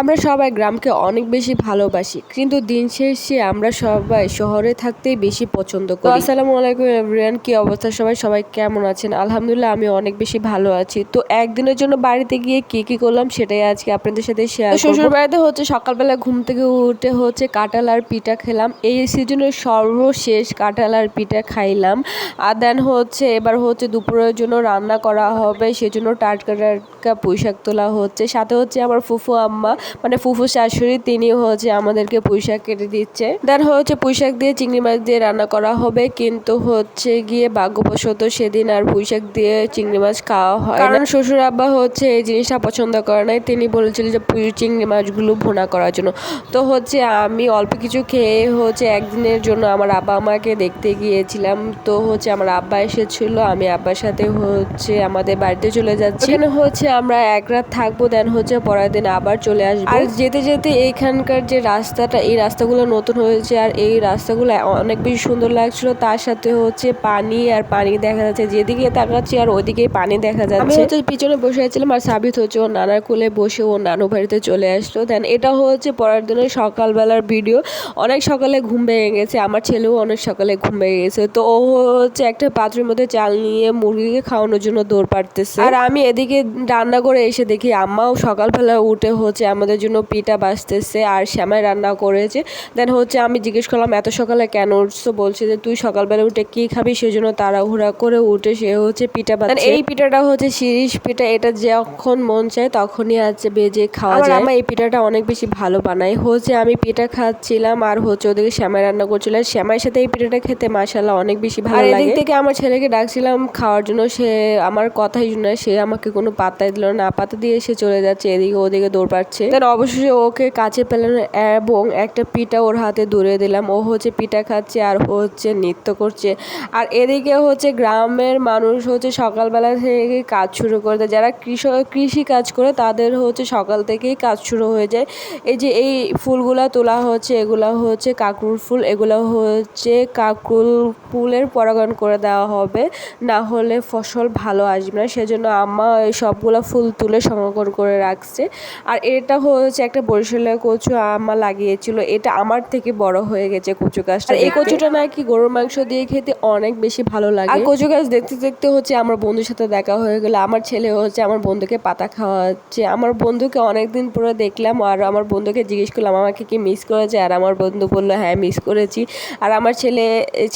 আমরা সবাই গ্রামকে অনেক বেশি ভালোবাসি কিন্তু দিন শেষে আমরা সবাই শহরে থাকতেই বেশি পছন্দ করি। আসসালামু আলাইকুম এভরিওয়ান কি অবস্থা সবাই? সবাই কেমন আছেন? আলহামদুলিল্লাহ আমি অনেক বেশি ভালো আছি। তো একদিনের জন্য বাড়িতে গিয়ে কি কি করলাম সেটাই আজকে আপনাদের সাথে শেয়ার শ্বশুর বাড়িতে হচ্ছে সকালবেলা ঘুম থেকে উঠে হচ্ছে কাঁঠাল আর পিঠা খেলাম। এই সিজনের সর্বশেষ কাঁঠাল আর পিঠা খাইলাম। আর দেন হচ্ছে এবার হচ্ছে দুপুরের জন্য রান্না করা হবে সেজন্য টাটকা টাটকা পুঁইশাক তোলা হচ্ছে। সাথে হচ্ছে আমার ফুফু আম্মা মানে ফুফু শাশুড়ি তিনি হচ্ছে আমাদেরকে পুঁইশাক কেটে দিচ্ছে। দেন হচ্ছে পুঁইশাক দিয়ে চিংড়ি মাছ দিয়ে রান্না করা হবে কিন্তু হচ্ছে গিয়ে ভাগ্যবশত সেদিন আর পুঁইশাক দিয়ে চিংড়ি মাছ খাওয়া হয় কারণ শ্বশুর আব্বা হচ্ছে এই জিনিসটা পছন্দ করে নাই তিনি বলেছিলেন যে চিংড়ি মাছগুলো ভোনা করার জন্য। তো হচ্ছে আমি অল্প কিছু খেয়ে হচ্ছে একদিনের জন্য আমার আব্বা আমাকে দেখতে গিয়েছিলাম তো হচ্ছে আমার আব্বা এসেছিল আমি আব্বার সাথে হচ্ছে আমাদের বাড়িতে চলে যাচ্ছি। হচ্ছে আমরা এক রাত থাকব দেন হচ্ছে পরের দিন আবার চলে আসব। আর যেতে যেতে এইখানকার যে রাস্তাটা এই রাস্তাগুলো নতুন হয়েছে আর এই রাস্তাগুলো অনেক বেশি সুন্দর লাগছিল। তার সাথে হচ্ছে পানি আর পানি দেখা যাচ্ছে। যেদিকে তাকাচ্ছি আর ওইদিকে পানি দেখা যাচ্ছে। আমি হচ্ছে পিছনে বসে আছিলাম আর সাবিত হচ্ছে ওর নানার কোলে বসে ও নানু বাড়িতে চলে আসলো। দেন এটা হচ্ছে পরের দিনের সকালবেলার ভিডিও। অনেক সকালে ঘুম ভেঙে গেছে। আমার ছেলেও অনেক সকালে ঘুম ভেঙে গেছে। তো ও হচ্ছে একটা পাত্রের মধ্যে চাল নিয়ে মুরগিকে খাওয়ানোর জন্য দৌড় পাড়তেছে আর আমি এদিকে রান্না করে এসে দেখি আম্মাও সকালবেলা উঠে হচ্ছে আমাদের জন্য পিঠা বাজতেছে আর শ্যামাই রান্না করেছে। দেন হচ্ছে আমি জিজ্ঞেস করলাম এত সকালে কেন? উঠছো বলছে যে তুই সকালবেলা উঠে কি খাবি? সেজন্য তাড়াহুড়া করে উঠে সে হচ্ছে পিঠা বাজছে। এই পিঠাটা হচ্ছে শিরিষ পিঠা এটা যখন মন চায় তখনই আছে বেজে খাওয়া যায়। আমার এই পিঠাটা অনেক বেশি ভালো বানায়। হচ্ছে আমি পিঠা খাচ্ছিলাম আর হচ্ছে ওদিকে শ্যামাই রান্না করছিলাম শ্যামাইয়ের সাথে এই পিঠাটা খেতে মাসাল্লাহ অনেক বেশি ভালো লাগে এদিক থেকে আমার ছেলেকে ডাকছিলাম খাওয়ার জন্য। সে আমার কথাই শুনে সে আমাকে কোনো পাত্তাই দিল না। পাতা দিয়ে সে চলে যাচ্ছে এদিকে ওদিকে দৌড় পাচ্ছে। দেন অবশেষে ওকে কাছে পেলেন এবং একটা পিঠা ওর হাতে দূরে দিলাম। ও হচ্ছে পিঠা খাচ্ছে আর হচ্ছে নৃত্য করছে। আর এদিকে হচ্ছে গ্রামের মানুষ হচ্ছে সকালবেলা থেকে কাজ শুরু করে দেয়। যারা কৃষক, কৃষি কাজ করে তাদের হচ্ছে সকাল থেকেই কাজ শুরু হয়ে যায়। এই যে এই ফুলগুলা তোলা হচ্ছে, এগুলা হচ্ছে কাকুর ফুল, এগুলো হচ্ছে কাকুল ফুলের পরাগায়ন করে দেওয়া হবে। না হলে ফসল ভালো আসবে না। সেজন্য আম্মা এই সবগুলো ফুল তুলে সংরক্ষণ করে রাখছে। আর এটা হচ্ছে একটা বরিশালের কচু আম্মা লাগিয়েছিল এটা আমার থেকে বড় হয়ে গেছে কচু গাছটা। আর এই কচুটা নাকি গরুর মাংস দিয়ে খেতে অনেক বেশি ভালো লাগে। আর কচু গাছ দেখতে দেখতে হচ্ছে আমার বন্ধুর সাথে দেখা হয়ে গেল আমার ছেলে হচ্ছে আমার বন্ধুকে পাতা খাওয়াচ্ছে আমার বন্ধুকে অনেকদিন পরে দেখলাম আর আমার বন্ধুকে জিজ্ঞেস করলাম আমাকে কি মিস করেছে? আর আমার বন্ধু বলল হ্যাঁ মিস করেছি। আর আমার ছেলে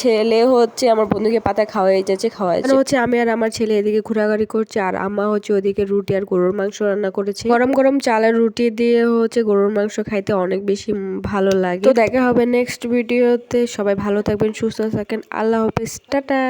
ছেলে হচ্ছে আমার বন্ধুকে পাতা খাওয়াই যাচ্ছে খাওয়াচ্ছে হচ্ছে আমি আর আমার ছেলে এদিকে ঘোরাঘুরি করছে আর আম্মা হচ্ছে ওদিকে রুটি আর গরুর মাংস রান্না করেছে। গরম গরম চালের রুটি দিয়ে হচ্ছে গরুর মাংস খাইতে অনেক বেশি ভালো লাগে। তো দেখা হবে নেক্সট ভিডিওতে সবাই ভালো থাকবেন, সুস্থ থাকেন। আল্লাহ হাফেজ। টাটা।